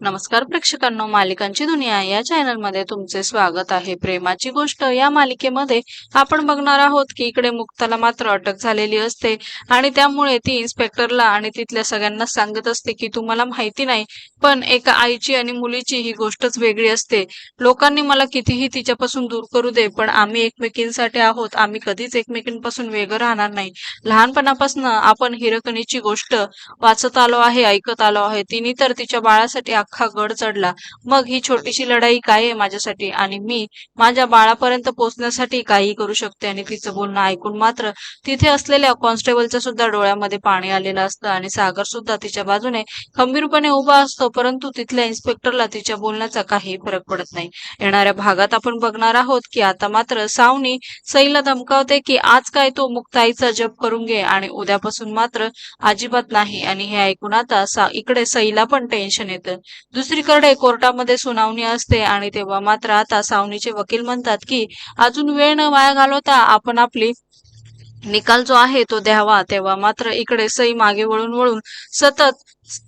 नमस्कार प्रेक्षकांनो मालिकांची दुनिया या चॅनलमध्ये तुमचे स्वागत आहे. प्रेमाची गोष्ट या मालिकेमध्ये आपण बघणार आहोत की इकडे मुक्ताला मात्र अटक झालेली असते आणि त्यामुळे ती इन्स्पेक्टरला आणि तिथल्या सगळ्यांना सांगत असते की तुम्हाला माहिती नाही पण एका आईची आणि मुलीची ही गोष्टच वेगळी असते. लोकांनी मला कितीही तिच्यापासून दूर करू दे पण आम्ही एकमेकींसाठी आहोत. आम्ही कधीच एकमेकींपासून वेगळं राहणार नाही. लहानपणापासून आपण हिरकणीची गोष्ट वाचत आलो आहे ऐकत आलो आहे. तिने तर तिच्या बाळासाठी अख्खा गड चढला. मग ही छोटीशी लढाई काय आहे माझ्यासाठी? आणि मी माझ्या बाळापर्यंत पोहोचण्यासाठी काही करू शकते आणि तिचं बोलणं ऐकून मात्र तिथे असलेल्या कॉन्स्टेबलच्या सुद्धा डोळ्यामध्ये पाणी आलेलं असतं आणि सागर सुद्धा तिच्या बाजूने खंबीरपणे उभा असतो परंतु तिथल्या इन्स्पेक्टरला तिच्या बोलण्याचा काही फरक पडत नाही. येणाऱ्या भागात आपण बघणार आहोत की आता मात्र सावनी सईला धमकावते की आज काय तो मुक्ताईचा जप करून घे आणि उद्यापासून मात्र अजिबात नाही. आणि हे ऐकून आता इकडे सईला पण टेन्शन येतं. दुसरीकडे कोर्टामध्ये सुनावणी असते आणि तेव्हा मात्र आता सावनीचे वकील म्हणतात की अजून वेळ न वाया घालवता आपण आपली निकाल जो आहे तो द्यावा तेव्हा मात्र इकडे सई मागे वळून वळून सतत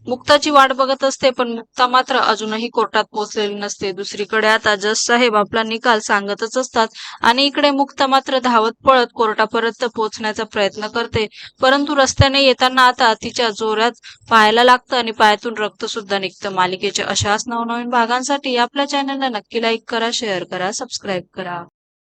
मुक्ताची वाट बघत असते पण मुक्ता मात्र अजूनही कोर्टात पोहोचलेली नसते. दुसरीकडे आता जज साहेब आपला निकाल सांगतच असतात आणि इकडे मुक्ता मात्र धावत पळत कोर्टापर्यंत पोहोचण्याचा प्रयत्न करते. परंतु रस्त्याने येताना आता तिच्या जोरात पायाला लागतं आणि पायातून रक्त सुद्धा निघतं. मालिकेच्या अशाच नवनवीन भागांसाठी आपल्या चॅनलला नक्की लाईक करा शेअर करा सबस्क्राईब करा.